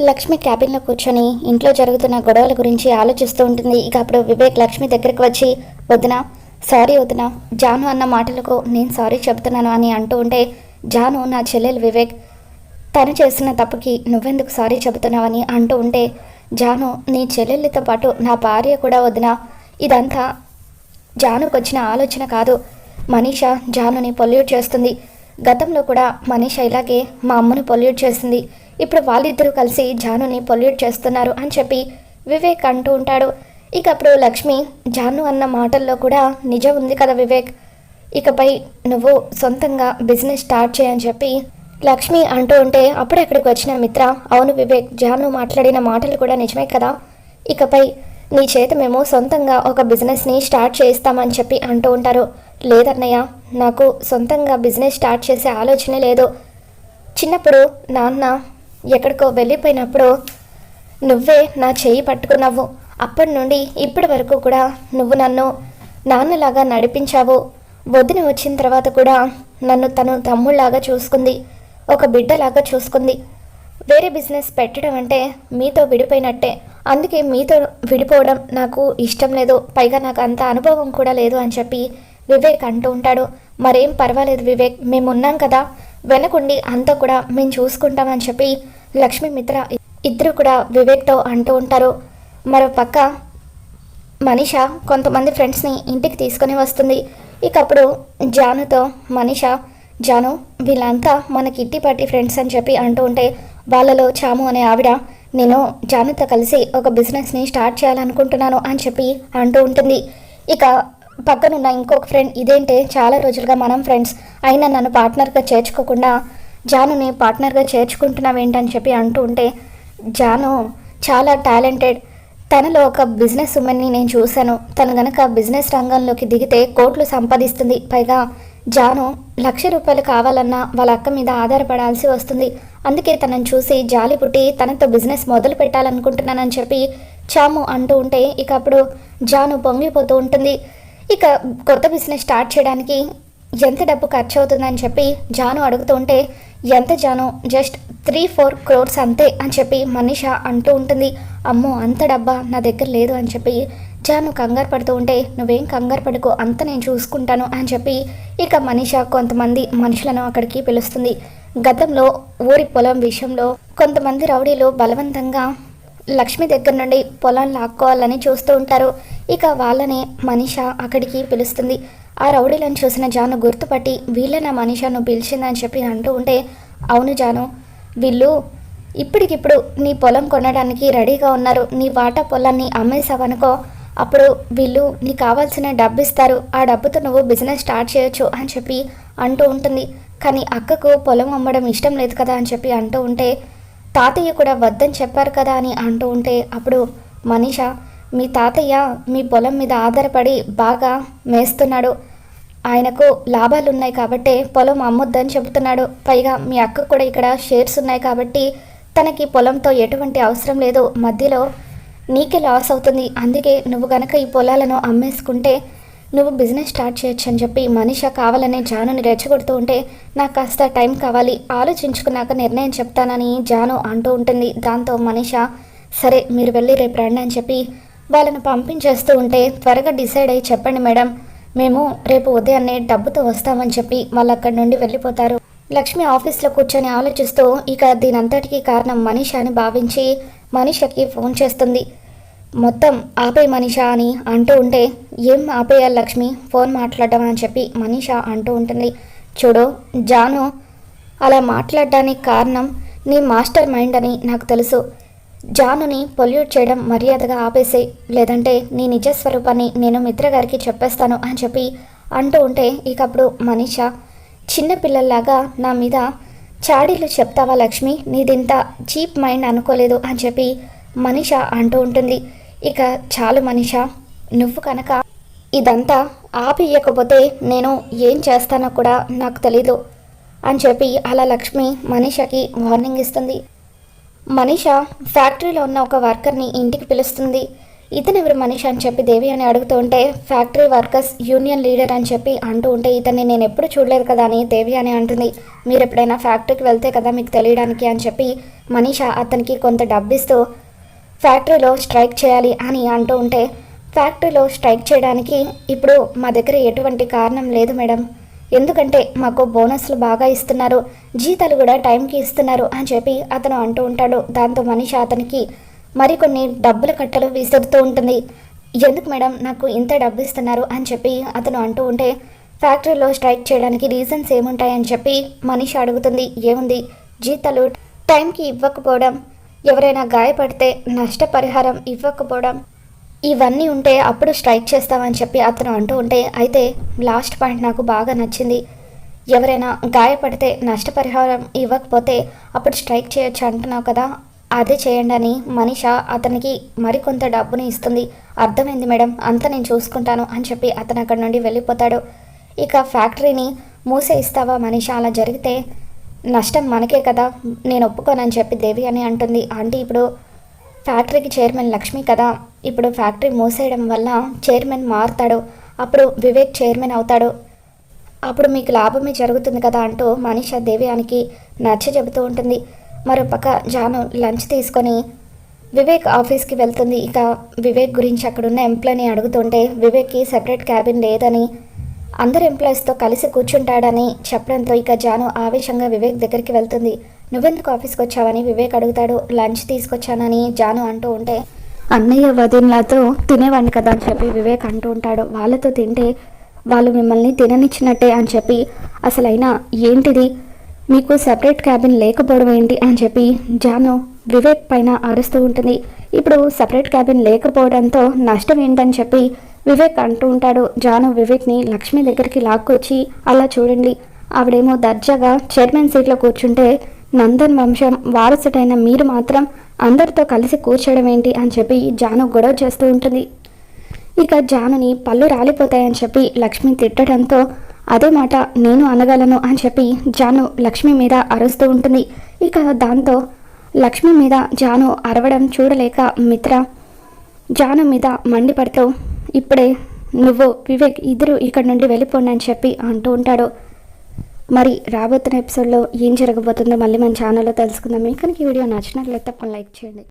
లక్ష్మి క్యాబిన్లో కూర్చొని ఇంట్లో జరుగుతున్న గొడవల గురించి ఆలోచిస్తూ ఉంటుంది. ఇక అప్పుడు వివేక్ లక్ష్మి దగ్గరికి వచ్చి వదిన సారీ వదిన జాను అన్న మాటలకు నేను సారీ చెబుతున్నాను అని అంటూ ఉంటే జాను నా చెల్లెలు వివేక్ తను చేసిన తప్పుకి నువ్వెందుకు సారీ చెబుతున్నావని అంటూ ఉంటే జాను నీ చెల్లెళ్ళతో పాటు నా భార్య కూడా వదిన ఇదంతా జానుకు వచ్చిన ఆలోచన కాదు. మనీష జానుని పొల్యూట్ చేస్తుంది. గతంలో కూడా మనీష ఇలాగే మా అమ్మను పొల్యూట్ చేసింది. ఇప్పుడు వాళ్ళిద్దరూ కలిసి జానుని పొల్యూట్ చేస్తున్నారు అని చెప్పి వివేక్ అంటూ ఉంటాడు. ఇక అప్పుడు లక్ష్మి జాను అన్న మాటల్లో కూడా నిజం ఉంది కదా వివేక్. ఇకపై నువ్వు సొంతంగా బిజినెస్ స్టార్ట్ చేయని చెప్పి లక్ష్మి అంటూ ఉంటే అప్పుడు అక్కడికి వచ్చిన మిత్ర అవును వివేక్ జాను మాట్లాడిన మాటలు కూడా నిజమే కదా. ఇకపై నీ చేత మేము సొంతంగా ఒక బిజినెస్ని స్టార్ట్ చేయిస్తామని చెప్పి అంటూ ఉంటారు. లేదన్నయ్య నాకు సొంతంగా బిజినెస్ స్టార్ట్ చేసే ఆలోచనే లేదు. చిన్నప్పుడు నాన్న ఎక్కడికో వెళ్ళిపోయినప్పుడు నువ్వే నా చెయ్యి పట్టుకున్నావు. అప్పటి నుండి ఇప్పటి వరకు కూడా నువ్వు నన్ను నాన్నలాగా నడిపించావు. వదిన వచ్చిన తర్వాత కూడా నన్ను తను తమ్ముళ్ళాగా చూసుకుంది. ఒక బిడ్డలాగా చూసుకుంది. వేరే బిజినెస్ పెట్టడం అంటే మీతో విడిపోయినట్టే. అందుకే మీతో విడిపోవడం నాకు ఇష్టం లేదు. పైగా నాకు అంత అనుభవం కూడా లేదు అని చెప్పి వివేక్ అంటూ ఉంటాడు. మరేం పర్వాలేదు వివేక్ మేము ఉన్నాం కదా. వెనకుండి అంతా కూడా మేము చూసుకుంటామని చెప్పి లక్ష్మి మిత్ర ఇద్దరు కూడా వివేక్తో అంటూ ఉంటారు. మరో పక్క మనీష కొంతమంది ఫ్రెండ్స్ని ఇంటికి తీసుకొని వస్తుంది. ఇక అప్పుడు జానుతో మనీష జాను వీళ్ళంతా మన కిట్టి పార్టీ ఫ్రెండ్స్ అని చెప్పి అంటూ ఉంటే వాళ్ళలో చాము అనే ఆవిడ నేను జానుతో కలిసి ఒక బిజినెస్ని స్టార్ట్ చేయాలనుకుంటున్నాను అని చెప్పి అంటూ ఉంటుంది. ఇక పక్కనున్న ఇంకొక ఫ్రెండ్ ఇదేంటే చాలా రోజులుగా మనం ఫ్రెండ్స్ అయినా నన్ను పార్ట్నర్గా చేర్చుకోకుండా జానుని పార్ట్నర్గా చేర్చుకుంటున్నావేంటని చెప్పి అంటూ ఉంటే జాను చాలా టాలెంటెడ్. తనలో ఒక బిజినెస్ ఉమెన్ని నేను చూశాను. తను గనక బిజినెస్ రంగంలోకి దిగితే కోట్లు సంపాదిస్తుంది. పైగా జాను లక్ష రూపాయలు కావాలన్నా వాళ్ళ అక్క మీద ఆధారపడాల్సి వస్తుంది. అందుకే తనని చూసి జాలి పుట్టి తనతో బిజినెస్ మొదలు పెట్టాలనుకుంటున్నానని చెప్పి చాము అంటూ ఉంటే ఇక అప్పుడు జాను పొంగిపోతూ ఉంటుంది. ఇక కొత్త బిజినెస్ స్టార్ట్ చేయడానికి ఎంత డబ్బు ఖర్చు అవుతుందని చెప్పి జాను అడుగుతూ ఉంటే ఎంత జానో? జస్ట్ త్రీ ఫోర్ క్రోర్స్ అంతే అని చెప్పి మనీష అంటూ ఉంటుంది. అమ్మో అంత డబ్బా నా దగ్గర లేదు అని చెప్పి జాను కంగారు పడుతూ ఉంటే నువ్వేం కంగారు పడుకో అంత నేను చూసుకుంటాను అని చెప్పి ఇక మనీష కొంతమంది మనుషులను అక్కడికి పిలుస్తుంది. గతంలో ఊరి పొలం విషయంలో కొంతమంది రౌడీలు బలవంతంగా లక్ష్మి దగ్గర నుండి పొలం లాక్కోవాలని చూస్తూ ఉంటారు. ఇక వాళ్ళని మనీష అక్కడికి పిలుస్తుంది. ఆ రౌడీలను చూసిన జాను గుర్తుపట్టి వీళ్ళే నా మనీషాను పిలిచిందని చెప్పి అంటూ ఉంటే అవును జాను వీళ్ళు ఇప్పటికిప్పుడు నీ పొలం కొనడానికి రెడీగా ఉన్నారు. నీ వాటా పొలాన్ని అమ్మేసావనుకో అప్పుడు వీళ్ళు నీకు కావాల్సిన డబ్బు ఇస్తారు ఆ డబ్బుతో నువ్వు బిజినెస్ స్టార్ట్ చేయొచ్చు అని చెప్పి అంటూ ఉంటుంది. కానీ అక్కకు పొలం అమ్మడం ఇష్టం లేదు కదా అని చెప్పి అంటూ ఉంటే తాతయ్య కూడా వద్దని చెప్పారు కదా అని అంటూ ఉంటే అప్పుడు మనీష మీ తాతయ్య మీ పొలం మీద ఆధారపడి బాగా మేస్తున్నాడు. ఆయనకు లాభాలు ఉన్నాయి కాబట్టే పొలం అమ్మొద్దని చెబుతున్నాడు. పైగా మీ అక్క కూడా ఇక్కడ షేర్స్ ఉన్నాయి కాబట్టి తనకి పొలంతో ఎటువంటి అవసరం లేదు. మధ్యలో నీకే లాస్ అవుతుంది. అందుకే నువ్వు గనక ఈ పొలాలను అమ్మేసుకుంటే నువ్వు బిజినెస్ స్టార్ట్ చేయొచ్చు అని చెప్పి మనిష కావాలనే జానుని రెచ్చగొడుతూ ఉంటే నాకు కాస్త టైం కావాలి. ఆలోచించుకున్నాక నిర్ణయం చెప్తానని జాను అంటూ ఉంటుంది. దాంతో మనిష సరే మీరు వెళ్ళి రేపు రండి అని చెప్పి వాళ్ళని పంపించేస్తూ ఉంటే త్వరగా డిసైడ్ అయ్యి చెప్పండి మేడం. మేము రేపు ఉదయాన్నే డబ్బుతో వస్తామని చెప్పి వాళ్ళు అక్కడి నుండి వెళ్ళిపోతారు. లక్ష్మి ఆఫీస్లో కూర్చొని ఆలోచిస్తూ ఇక దీనంతటికీ కారణం మనీష అని భావించి మనీషకి ఫోన్ చేస్తుంది. మొత్తం ఆపే మనీష అని అంటూ ఉంటే ఏం ఆపేయాలి లక్ష్మి? ఫోన్ మాట్లాడడం అని చెప్పి మనీష అంటూ ఉంటుంది. చూడు జాను అలా మాట్లాడడానికి కారణం నీ మాస్టర్ మైండ్ అని నాకు తెలుసు. జానుని పొల్యూట్ చేయడం మర్యాదగా ఆపేసే లేదంటే నీ నిజ స్వరూపాన్ని నేను మిత్ర గారికి చెప్పేస్తాను అని చెప్పి అంటూ ఉంటే ఇక అప్పుడు మనీష చిన్నపిల్లల్లాగా నా మీద చాడీలు చెప్తావా లక్ష్మి? నీదింత చీప్ మైండ్ అనుకోలేదు అని చెప్పి మనీష అంటూ ఉంటుంది. ఇక చాలు మనీష నువ్వు కనుక ఇదంతా ఆపియకపోతే నేను ఏం చేస్తానో కూడా నాకు తెలీదు అని చెప్పి అలా లక్ష్మి మనీషకి వార్నింగ్ ఇస్తుంది. మనీష ఫ్యాక్టరీలో ఉన్న ఒక వర్కర్ని ఇంటికి పిలుస్తుంది. ఇతను ఎవరు మనిషి అని చెప్పి దేవి అని అడుగుతూ ఉంటే ఫ్యాక్టరీ వర్కర్స్ యూనియన్ లీడర్ అని చెప్పి అంటూ ఉంటే ఇతన్ని నేను ఎప్పుడు చూడలేదు కదా అని దేవి అని అంటుంది. మీరు ఎప్పుడైనా ఫ్యాక్టరీకి వెళ్తే కదా మీకు తెలియడానికి అని చెప్పి మనీష అతనికి కొంత డబ్బిస్తూ ఫ్యాక్టరీలో స్ట్రైక్ చేయాలి అని అంటూ ఉంటే ఫ్యాక్టరీలో స్ట్రైక్ చేయడానికి ఇప్పుడు మా దగ్గర ఎటువంటి కారణం లేదు మేడం. ఎందుకంటే మాకు బోనస్లు బాగా ఇస్తున్నారు జీతాలు కూడా టైంకి ఇస్తున్నారు అని చెప్పి అతను అంటూ ఉంటాడు. దాంతో మనిషి అతనికి మరికొన్ని డబ్బుల కట్టలు విసురుతూ ఉంటుంది. ఎందుకు మేడం నాకు ఇంత డబ్బు ఇస్తున్నారు? అని చెప్పి అతను అంటూ ఉంటే ఫ్యాక్టరీలో స్ట్రైక్ చేయడానికి రీజన్స్ ఏముంటాయని చెప్పి మనిషి అడుగుతుంది. ఏముంది? జీతాలు టైంకి ఇవ్వకపోవడం ఎవరైనా గాయపడితే నష్టపరిహారం ఇవ్వకపోవడం ఇవన్నీ ఉంటే అప్పుడు స్ట్రైక్ చేస్తామని చెప్పి అతను అంటూ ఉంటే అయితే లాస్ట్ పాయింట్ నాకు బాగా నచ్చింది. ఎవరైనా గాయపడితే నష్టపరిహారం ఇవ్వకపోతే అప్పుడు స్ట్రైక్ చేయొచ్చు అంటున్నావు కదా అదే చేయండి అని మనిష అతనికి మరికొంత డబ్బుని ఇస్తుంది. అర్థమైంది మేడం అంతా నేను చూసుకుంటాను అని చెప్పి అతను అక్కడ నుండి వెళ్ళిపోతాడు. ఇక ఫ్యాక్టరీని మూసే ఇస్తావా మనిష? అలా జరిగితే నష్టం మనకే కదా నేను ఒప్పుకోనని చెప్పి దేవి అని అంటుంది. ఆంటీ ఇప్పుడు ఫ్యాక్టరీకి చైర్మన్ లక్ష్మి కదా ఇప్పుడు ఫ్యాక్టరీ మూసేయడం వల్ల చైర్మన్ మారుతాడు. అప్పుడు వివేక్ చైర్మన్ అవుతాడు. అప్పుడు మీకు లాభమే జరుగుతుంది కదా అంటూ మనీషా దేవ్యానికి నచ్చ చెబుతూ ఉంటుంది. మరోపక్క జాను లంచ్ తీసుకొని వివేక్ ఆఫీస్కి వెళ్తుంది. ఇక వివేక్ గురించి అక్కడున్న ఎంప్లాయీని అడుగుతుంటే వివేక్కి సెపరేట్ క్యాబిన్ లేదని అందరు ఎంప్లాయీస్తో కలిసి కూర్చుంటాడని చెప్పడంతో ఇక జాను ఆవేశంగా వివేక్ దగ్గరికి వెళ్తుంది. నువ్వెందుకు ఆఫీస్కి వచ్చావని? వివేక్ అడుగుతాడు. లంచ్ తీసుకొచ్చానని జాను అంటూ ఉంటే అన్నయ్య వదినలతో తినేవాడిని కదా అని చెప్పి వివేక్ అంటూ ఉంటాడు. వాళ్ళతో తింటే వాళ్ళు మిమ్మల్ని తిననిచ్చినట్టే అని చెప్పి అసలైనా ఏంటిది? మీకు సెపరేట్ క్యాబిన్ లేకపోవడం ఏంటి? అని చెప్పి జాను వివేక్ పైన అరుస్తూ ఉంటుంది. ఇప్పుడు సపరేట్ క్యాబిన్ లేకపోవడంతో నష్టం ఏంటని చెప్పి వివేక్ అంటూ ఉంటాడు. జాను వివేక్ని లక్ష్మి దగ్గరికి లాక్కొచ్చి అలా చూడండి. ఆవిడేమో దర్జాగా చైర్మన్ సీట్లో కూర్చుంటే నందన్ వంశం వారసుడైన మీరు మాత్రం అందరితో కలిసి కూర్చోడం ఏంటి అని చెప్పి జాను గొడవ చేస్తూ ఉంటుంది. ఇక జానుని పళ్ళు రాలిపోతాయని చెప్పి లక్ష్మి తిట్టడంతో అదే మాట నేను అనగలను అని చెప్పి జాను లక్ష్మి మీద అరుస్తూ ఉంటుంది. ఇక దాంతో లక్ష్మి మీద జాను అరవడం చూడలేక మిత్ర జాను మీద మండిపడుతూ ఇప్పుడే నువ్వు వివేక్ ఇద్దరు ఇక్కడ నుండి వెళ్ళిపోండి అని చెప్పి అంటూ ఉంటాడు. మరి రాబోతున్న ఎపిసోడ్లో ఏం జరగబోతుందో మళ్ళీ మన ఛానల్లో తెలుసుకుందాం. మీకు కనుక ఈ వీడియో నచ్చినట్లయితే తప్పని లైక్ చేయండి.